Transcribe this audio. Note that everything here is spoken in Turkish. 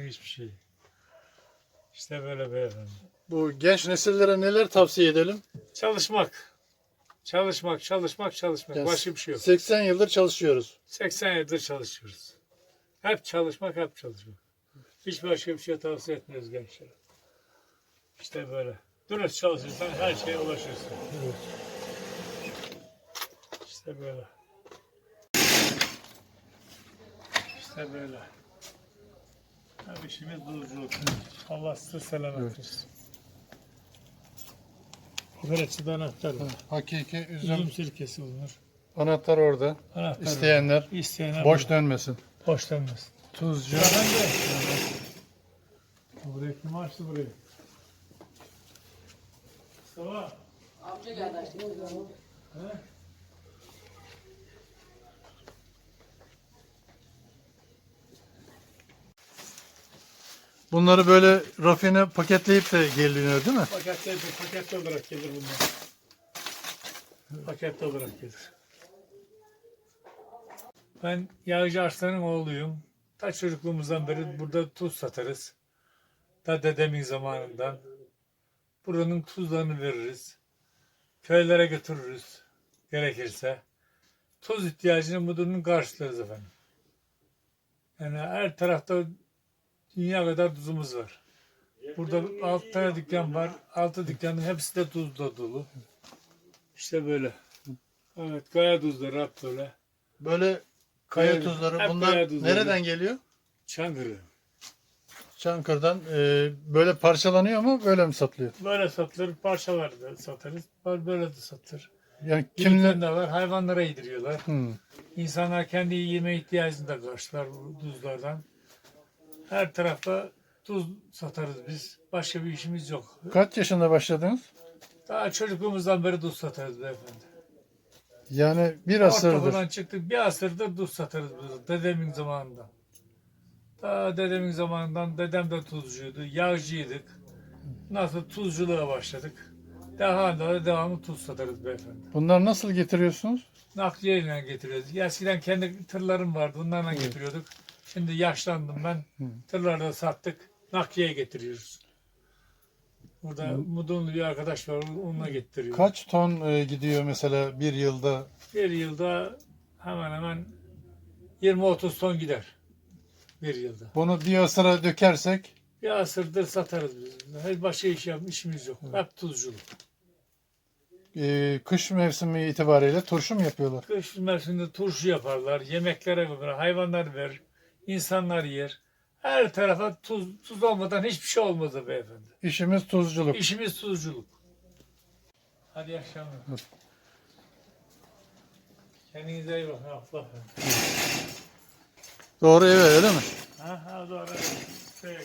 hiçbir şey. İşte böyle beyefendi. Bu genç nesillere neler tavsiye edelim? Çalışmak. Çalışmak, çalışmak, çalışmak. Yani Başka bir şey yok. 80 yıldır çalışıyoruz. 80 yıldır çalışıyoruz. Hep çalışmak, hep çalışmak. Hiç başka bir şey tavsiye etmiyoruz gençlere. İşte böyle. Dürüst çalışırsan her şeye ulaşırsın. İşte böyle. İşte böyle. Her işimiz duzculuk. Allah size selamet Evet. versin. Kokoreççide anahtar var. Hakiki Üzüm üzüm sirkesi bulunur. anahtar orada. Anahtar İsteyenler İsteyenler boş dönmesin. boş dönmesin. Tuzcu. Buraya kim açtı burayı? Mustafa. Amca geldi açtı. He? Bunları böyle rafine paketleyip de geliniyor değil mi? Paketli, paketli olarak gelir bunlar. Paketli olarak gelir. Ben Yağcı Arslan'ın oğluyum. Ta çocukluğumuzdan beri burada tuz satarız. Ta dedemin zamanından. Buranın tuzlarını veririz. Köylere götürürüz. Gerekirse. Tuz ihtiyacını mudurunun karşılarız efendim. Yani her tarafta dünya kadar tuzumuz var. Burada altı tane dükkan var. Altı dükkanın hepsi de tuzla dolu. İşte böyle. Evet, kaya tuzları hep böyle. Böyle kaya Evet, tuzları hep bunlar kaya tuzları. nereden geliyor? Çankırı. Çankırı'dan. Ee, böyle parçalanıyor mu böyle mi satılıyor? Böyle satılır, parçalar da satarız. Böyle de satılır. Yani Kimler kimler? de var, hayvanlara yediriyorlar. Hmm. İnsanlar kendi yeme ihtiyacını da karşılar bu tuzlardan. Her tarafta tuz satarız biz. Başka bir işimiz yok. Kaç yaşında başladınız? Daha çocukluğumuzdan beri tuz satarız beyefendi. Yani bir asırdır. çıktık. Bir asırdır tuz satarız biz dedemin zamanından. Daha dedemin zamanından dedem de tuzcuydu. Yağcıydık. Nasıl tuzculuğa başladık. Daha da devamlı tuz satarız beyefendi. Bunlar nasıl getiriyorsunuz? Nakliyeyle getiriyoruz. Eskiden kendi tırlarım vardı. Onlarla getiriyorduk. Şimdi yaşlandım ben. Tırlarda sattık. Nakliye getiriyoruz. Burada Mudunlu bir arkadaş var. Onunla getiriyor. Kaç ton e, gidiyor mesela bir yılda? Bir yılda hemen hemen 20-30 ton gider. Bir yılda. Bunu bir asıra dökersek Bir asırdır satarız biz. Hiç başka iş yap, işimiz yok. Hep tuzculuk. e, kış mevsimi itibariyle turşu mu yapıyorlar? Kış mevsiminde turşu yaparlar. Yemeklere koyarlar. Hayvanlar verir. İnsanlar yer. Her tarafa tuz, tuz olmadan hiçbir şey olmaz da beyefendi. İşimiz tuzculuk. İşimiz tuzculuk. Hadi iyi akşamlar. Kendinize iyi bakın. Allah. Doğru eve öyle mi? Ha, ha doğru. Şey,